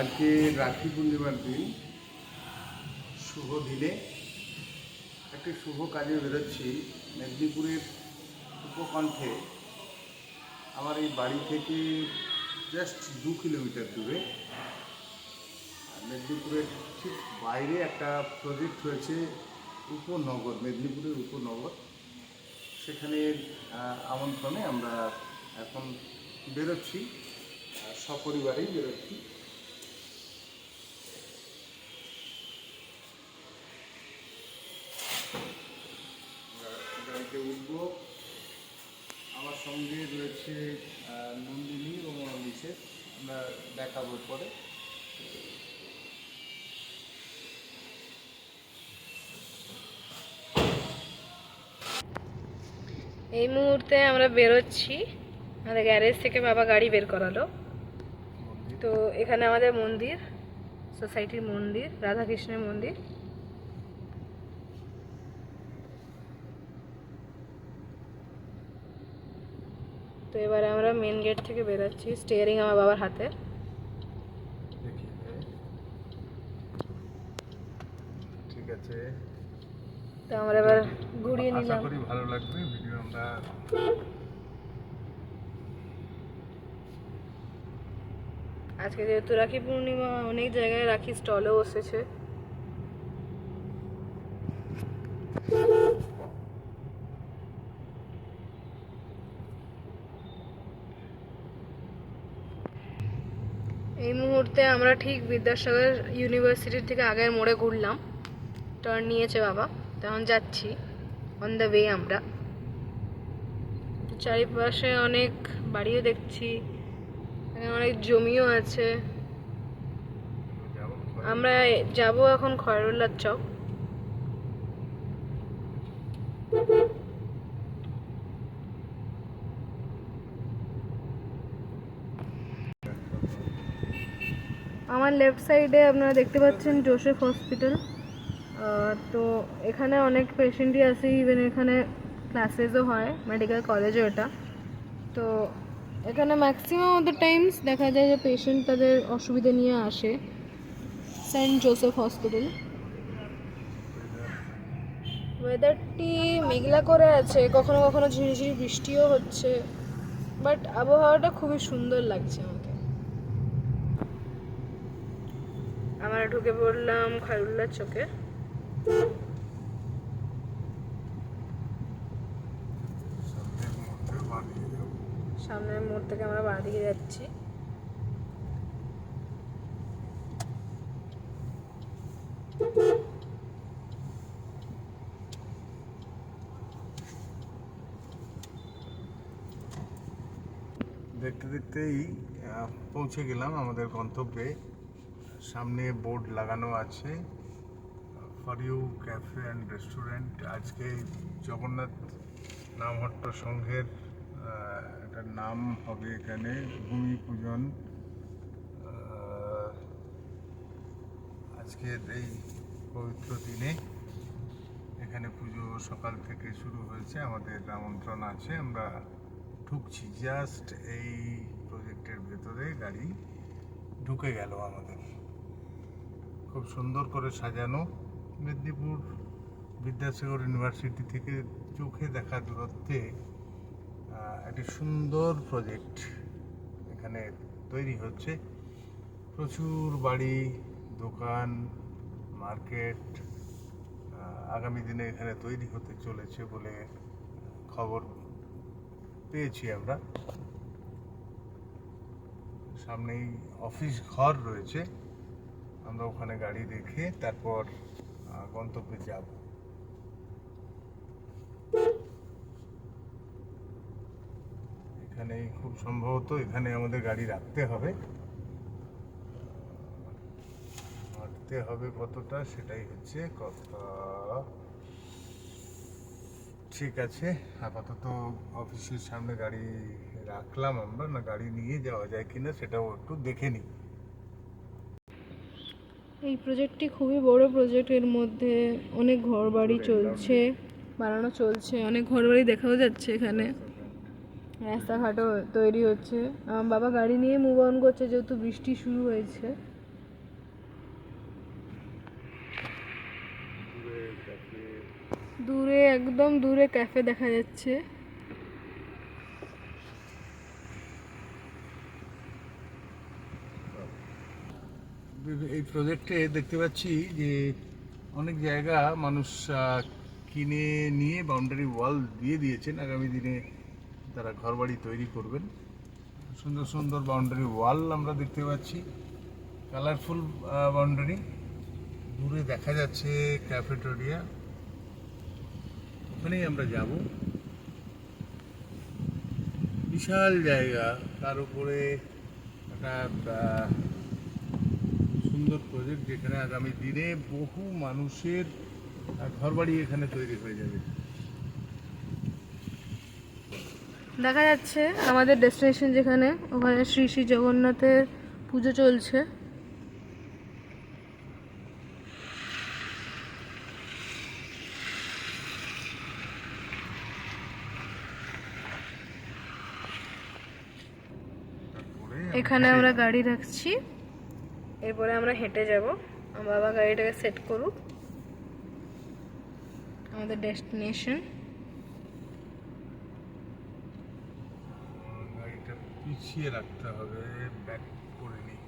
আজকে রাখি পূর্ণিমার দিন। শুভ দিনে একটি শুভ কাজে বেরোচ্ছি মেদিনীপুরের উপকণ্ঠে। আমার এই বাড়ি থেকে জাস্ট দু কিলোমিটার দূরে। মেদিনীপুরের ঠিক বাইরে একটা প্রজেক্ট হয়েছে উপনগর, মেদিনীপুরের উপনগর। সেখানে আমন্ত্রণে আমরা এখন বেরোচ্ছি সপরিবারেই বেরোচ্ছি আমরা গাড়িতে উঠবো আমার আহ, নন্দিনী মনোলিসের আমরা দেখাবো পরে। এই মুহূর্তে আমরা বেরোচ্ছি। আমাদের গ্যারেজ থেকে বাবা গাড়ি বের করালো। তো এখানে আমাদের মন্দির সোসাইটির মন্দির রাধাকৃষ্ণের মন্দির। তো এবারে আমরা মেন গেট থেকে বেরোচ্ছি স্টিয়ারিং আমার বাবার হাতে। ঠিক আছে। তো আমরা এবার ঘুরিয়ে নিলাম। আশা করি ভালো লাগবে ভিডিও আমরা আজকে যেহেতু রাখি পূর্ণিমা অনেক জায়গায় রাখি স্টলও বসেছে। মুহূর্তে আমরা ঠিক বিদ্যাসাগর ইউনিভার্সিটির থেকে আগের মোড়ে ঘুরলাম। টার্ন নিয়েছে বাবা। তখন যাচ্ছি। অন দ্য ওয়ে আমরা। চারিপাশে অনেক বাড়িও দেখছি। অনেক জমিও আছে। আমরা যাব এখন খয়রুল্লার চক। আমার লেফট সাইডে আপনারা দেখতে পাচ্ছেন জোসেফ হসপিটাল তো এখানে অনেক পেশেন্টই আছে ইভেন এখানে ক্লাসেসও হয় মেডিকেল কলেজও এটা। তো এখানে ম্যাক্সিমাম অফ দ্য টাইমস দেখা যায় যে পেশেন্ট তাদের অসুবিধা নিয়ে আসে সেন্ট জোসেফ হসপিটাল ওয়েদারটি মেঘলা করে আছে, কখনো কখনো ঝিরিঝিরি বৃষ্টিও হচ্ছে বাট আবহাওয়াটা খুবই সুন্দর লাগছে আমাকে আমরা ঢুকে পড়লাম খায়রুল্লার চোখে। সামনের মোড় থেকে আমরা বাঁ দিকে যাচ্ছি। দেখতে দেখতেই পৌঁছে গেলাম আমাদের গন্তব্যে। সামনে বোর্ড লাগানো আছে। For you cafe and restaurant আজকে জগন্নাথ নামহট্ট সংঘের একটা নাম হবে এখানে, ভূমি পূজন। আজকের এই পবিত্র দিনে এখানে পুজো সকাল থেকে শুরু হয়েছে, আমাদের আমন্ত্রণ আছে, আমরা ঢুকছি। জাস্ট এই প্রজেক্টের ভেতরে গাড়ি ঢুকে গেল আমাদের। খুব সুন্দর করে সাজানো। মেদিনীপুর বিদ্যাসাগর ইউনিভার্সিটি থেকে চোখে দেখা দূরত্বে একটি সুন্দর প্রজেক্ট এখানে তৈরি হচ্ছে। প্রচুর বাড়ি, দোকান মার্কেট আগামী দিনে এখানে তৈরি হতে চলেছে বলে খবর পেয়েছি আমরা। সামনেই অফিস ঘর রয়েছে। আমরা ওখানে গাড়ি রেখে তারপর গন্তব্যে যাব। এখানে খুব সম্ভবত এখানে আমাদের গাড়ি রাখতে হবে। হাঁটতে হবে কতটা সেটাই হচ্ছে কথা। ঠিক আছে, আপাতত অফিসের সামনে গাড়ি রাখলাম আমরা, না গাড়ি নিয়ে যাওয়া যায় কিনা সেটাও একটু দেখে নিই। এই প্রজেক্টটি খুবই বড় প্রজেক্ট এর মধ্যে অনেক ঘর বাড়ি চলছে, বানানো চলছে, অনেক ঘর বাড়ি দেখাও যাচ্ছে এখানে। রাস্তাঘাটও তৈরি হচ্ছে। আমার বাবা গাড়ি নিয়ে মুভ অন করছে, যেহেতু বৃষ্টি শুরু হয়েছে। দূরে একদম দূরে ক্যাফে দেখা যাচ্ছে। এই প্রজেক্টে দেখতে পাচ্ছি যে অনেক জায়গা মানুষ কিনে নিয়ে বাউন্ডারি ওয়াল দিয়ে দিয়েছেন। আগামী দিনে তারা ঘরবাড়ি তৈরি করবেন। সুন্দর সুন্দর বাউন্ডারি ওয়াল আমরা দেখতে পাচ্ছি। কালারফুল বাউন্ডারি দূরে দেখা যাচ্ছে ক্যাফেটোরিয়া ওখানেই আমরা যাব। বিশাল জায়গা। তার উপরে একটা সুন্দর প্রজেক্ট যেখানে আগামী দিনে বহু মানুষের ঘরবাড়ি এখানে তৈরি হয়ে যাবে। দেখা যাচ্ছে আমাদের ডেস্টিনেশন যেখানে ওখানে শ্রী শ্রী জগন্নাথের পুজো চলছে। এখানে আমরা গাড়ি রাখছি। এরপরে আমরা হেঁটে যাব। আমার বাবা গাড়িটাকে সেট করুক। আমাদের ডেস্টিনেশন গাড়িটা পিছিয়ে রাখতে হবে ব্যাক করে নিই।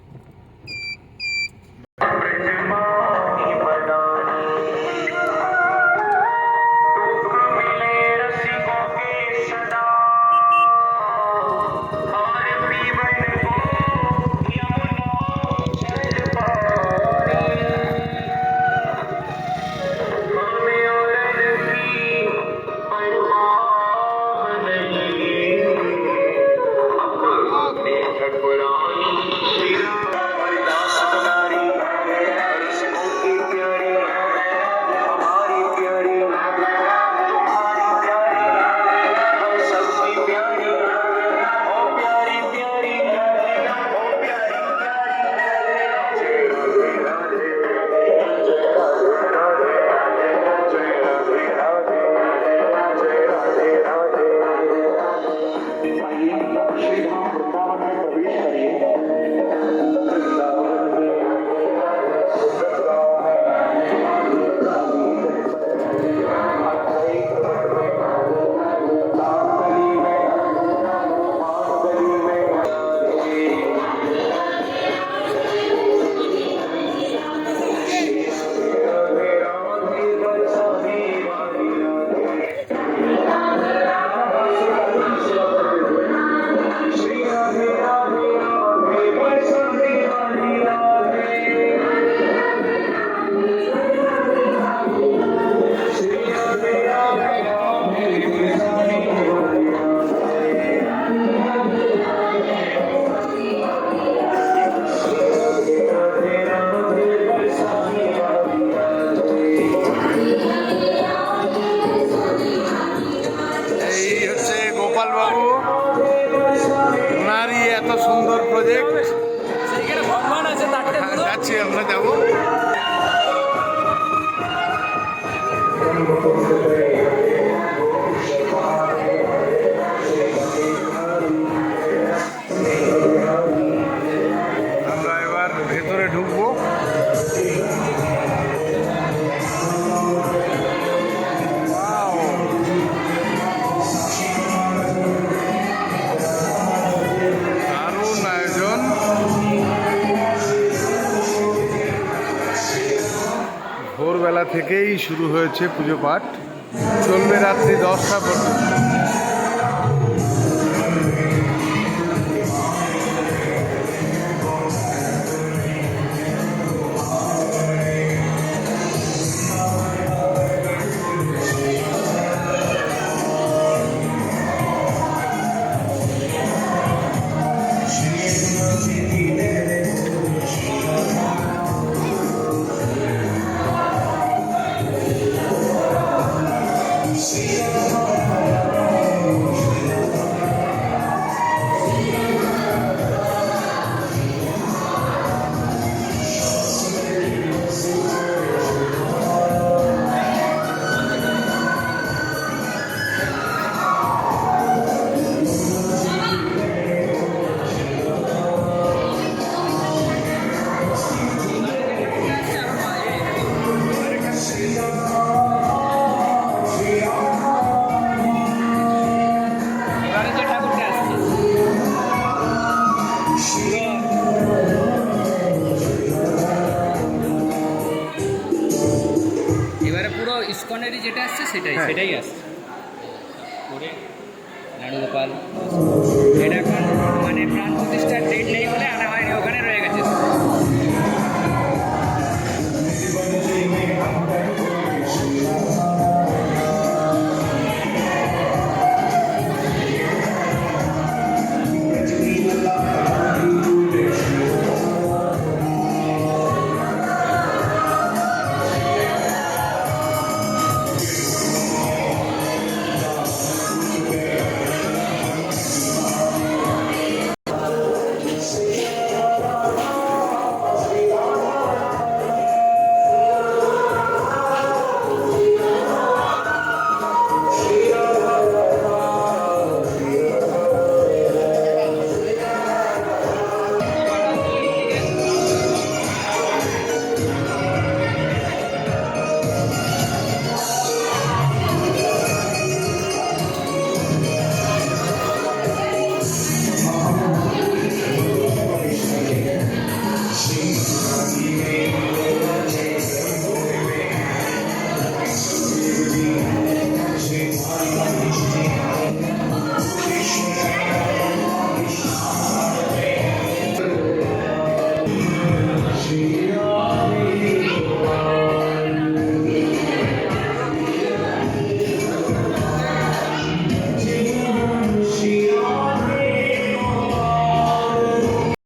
থেকেই শুরু হয়েছে পুজো পাঠ। চলবে রাত্রি দশটা পর্যন্ত। সেটাই হ্যাঁ। সেটাই আসছে করে নাড়ুগোপাল এটা এখন মানে প্রাণ আনা